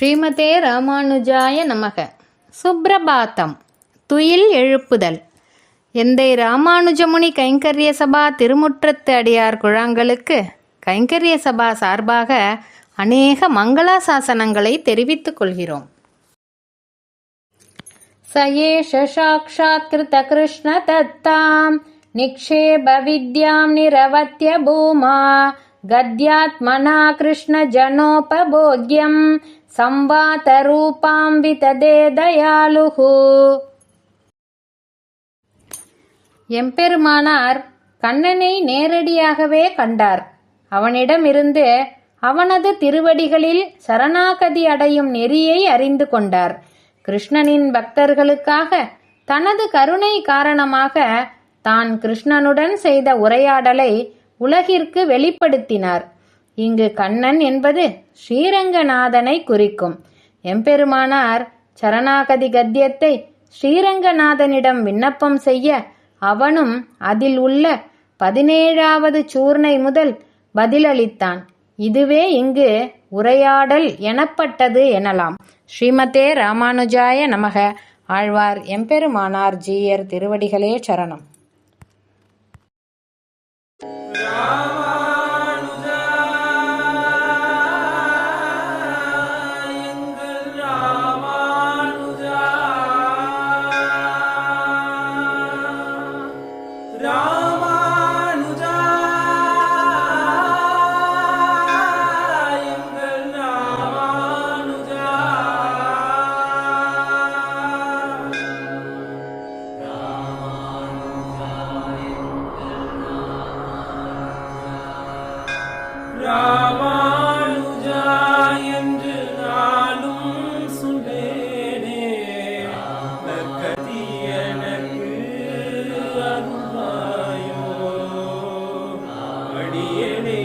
ஸ்ரீமதே ராமானுஜாய நமக. சுப்பிரபாத்தம் துயில் எழுப்புதல். எந்தை ராமானுஜமுனி கைங்கரிய சபா திருமுற்றத்து அடியார் குழாங்களுக்கு கைங்கரிய சபா சார்பாக அநேக மங்களாசாசனங்களை தெரிவித்துக் கொள்கிறோம். சயேஷ சாட்சாத் கிருத கிருஷ்ண தத்தாம் நிக்ஷேப வித்யாம் நிரவத்திய பூமா गद्यात्मना कृष्णजनोपभोग्यम् संवातरूपां वितदे दयालुः எம்பெருமானார் கண்ணனை நேரடியாகவே கண்டார் அவனிடமிருந்து அவனது திருவடிகளில் சரணாகதி அடையும் நெறியை அறிந்து கொண்டார் கிருஷ்ணனின் பக்தர்களுக்காக தனது கருணை காரணமாக தான் கிருஷ்ணனுடன் செய்த உரையாடலை உலகிற்கு வெளிப்படுத்தினார். இங்கு கண்ணன் என்பது ஸ்ரீரங்கநாதனை குறிக்கும். எம்பெருமானார் சரணாகதி கத்தியத்தை ஸ்ரீரங்கநாதனிடம் விண்ணப்பம் செய்ய அவனும் அதில் உள்ள பதினேழாவது சூர்ணை முதல் பதிலளித்தான். இதுவே இங்கு உரையாடல் எனப்பட்டது எனலாம். ஸ்ரீமதே ராமானுஜாய நமக. ஆழ்வார் எம்பெருமானார் ஜீயர் திருவடிகளே சரணம். ராமானுஜா என்று நாளும் எனக்கு அடியனை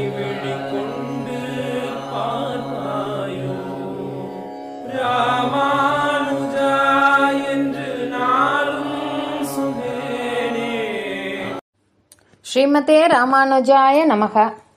ராமானுஜா என்று நாளும் ஸ்ரீமதே ராமானுஜாய நமக.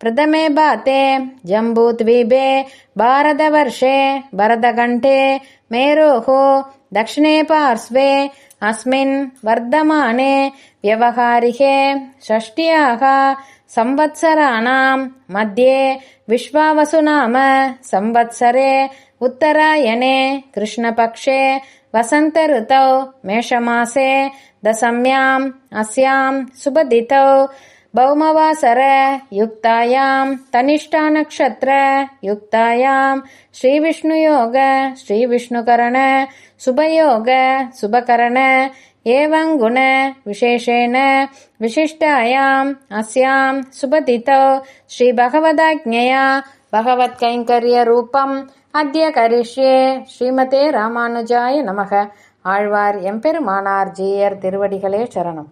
प्रथमे बाते जम्बूद्वीपे भारतवर्षे भरतकण्ठे मेरोः दक्षिणे पार्श्वे अस्मिन् वर्धमाने व्यवहारिके षष्ट्याः संवत्सराणां मध्ये विश्वावसुनाम संवत्सरे उत्तरायणे कृष्णपक्षे वसन्तऋतौ मेषमासे दशम्याम् अस्यां सुबदितौ युक्तायां तनिष्ठानक्षत्र युक्तायां श्रीविष्णुयोग श्रीविष्णुकरण शुभयोग शुभकरण एवं गुण विशेषेण विशिष्टायाम् अस्यां सुबदितौ श्रीभगवदाज्ञया भगवत्कैङ्कर्यरूपम् अद्य करिष्ये ஸ்ரீமதே ராமானுஜாய நமக ஆழ்வார் எம்பெருமானார் ஜீயர் திருவடிகளே சரணம்